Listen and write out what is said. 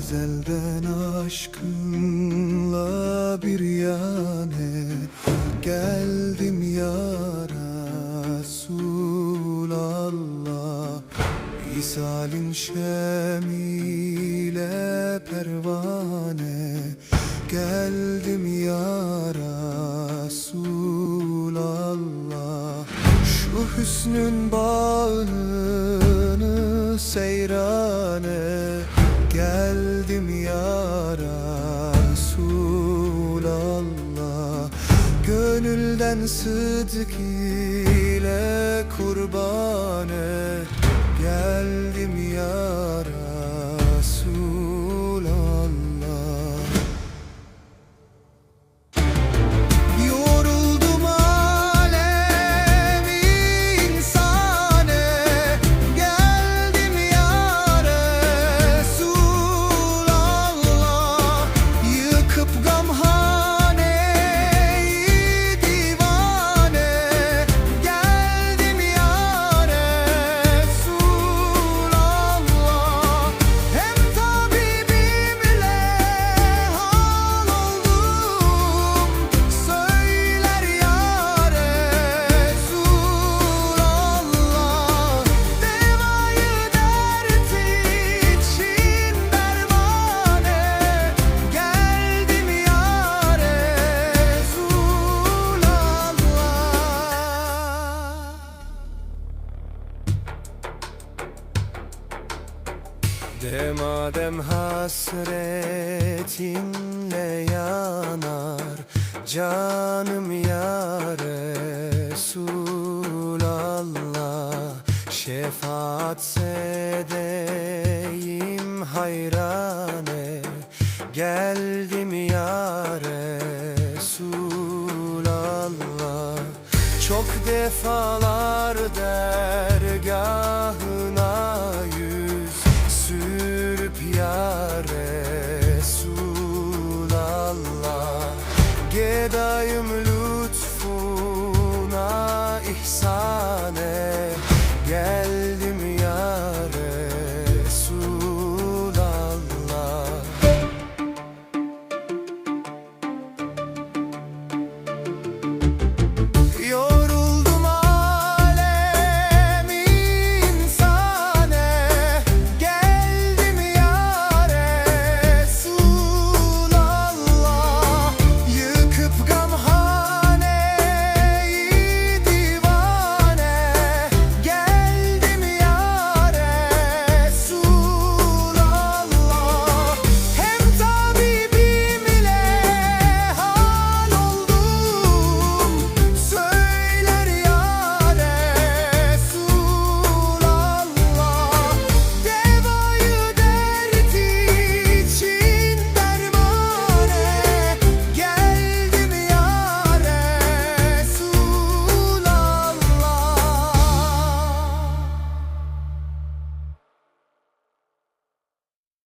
Ezelden aşkınla bir yane Geldim ya Resulallah. İsalin şemile pervane Geldim ya Resulallah. Şu hüsnün bağını seyrane Gönülden sıdk ile kurbane Geldim ya Demadem hasretinle yanar Canım ya Resulallah Şefaat sedeyim hayrane. Geldim ya Resulallah Çok defalar dergahına Fedayım lütfuna ihsane Gel